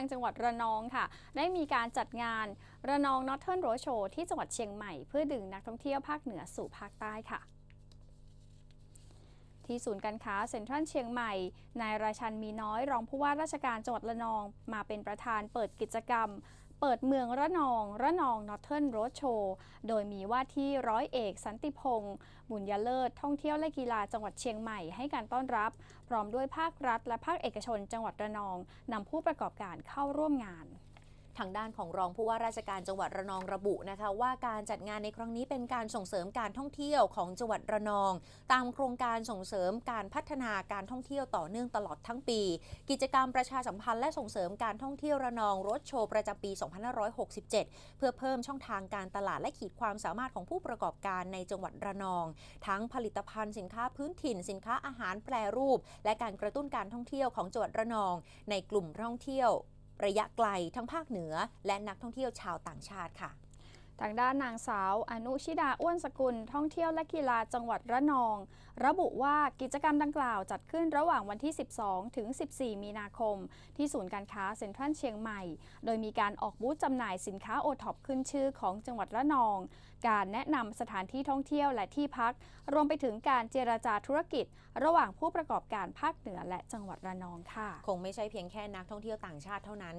างจังหวัดระนองค่ะ ได้มีการจัดงานระนองนอตเทิร์นโรโชที่จังหวัดเชียงใหม่ เพื่อดึงนักท่องเที่ยวภาคเหนือสู่ภาคใต้ค่ะที่ศูนย์การค้าเซ็นทรัลเชียงใหม่ นายราชันมีน้อยรองผู้ว่าราชการจังหวัดระนอง มาเป็นประธานเปิดกิจกรรม เปิดเมืองระนอง ระนองนอร์เทิร์นโรดโชว์ โดยมีว่าที่ร้อยเอกสันติพงศ์บุญยเลิศ ท่องเที่ยวและกีฬาจังหวัดเชียงใหม่ให้การต้อนรับ พร้อมด้วยภาครัฐ และภาคเอกชนจังหวัดระนองนำผู้ประกอบการเข้าร่วมงาน ทางด้านของรองผู้ว่าราชการจังหวัดระนองระบุนะคะ ว่าการจัดงานในครั้งนี้เป็นการส่งเสริมการท่องเที่ยวของจังหวัดระนอง ตามโครงการส่งเสริมการพัฒนาการท่องเที่ยวต่อเนื่องตลอดทั้งปี กิจกรรมประชาสัมพันธ์และส่งเสริมการท่องเที่ยวระนองรถโชว์ประจำปี 2567 เพื่อเพิ่มช่องทางการตลาดและขีดความสามารถของผู้ประกอบการในจังหวัดระนอง ทั้งผลิตภัณฑ์สินค้าพื้นถิ่น สินค้าอาหารแปรรูป และการกระตุ้นการท่องเที่ยวของจังหวัดระนอง ในกลุ่มท่องเที่ยว ระยะไกลทั้งภาคเหนือ และนักท่องเที่ยวชาวต่างชาติค่ะ ทางด้านนางสาว อนุชิดาอ้วนสกุล ท่องเที่ยวและกีฬาจังหวัดระนอง ระบุว่ากิจกรรมดังกล่าวจัดขึ้นระหว่างวันที่ 12 ถึง 14 มีนาคม ที่ศูนย์การค้าเซ็นทรัลเชียงใหม่ โดยมีการออกบูธจำหน่ายสินค้าโอท็อปขึ้นชื่อของจังหวัดระนอง การแนะนำสถานที่ท่องเที่ยวและที่พัก รวมไปถึงการเจราจาธุรกิจ ระหว่างผู้ประกอบการภาคเหนือและจังหวัดระนองค่ะ คงไม่ใช่เพียงแค่นักท่องเที่ยวต่างชาติเท่านั้น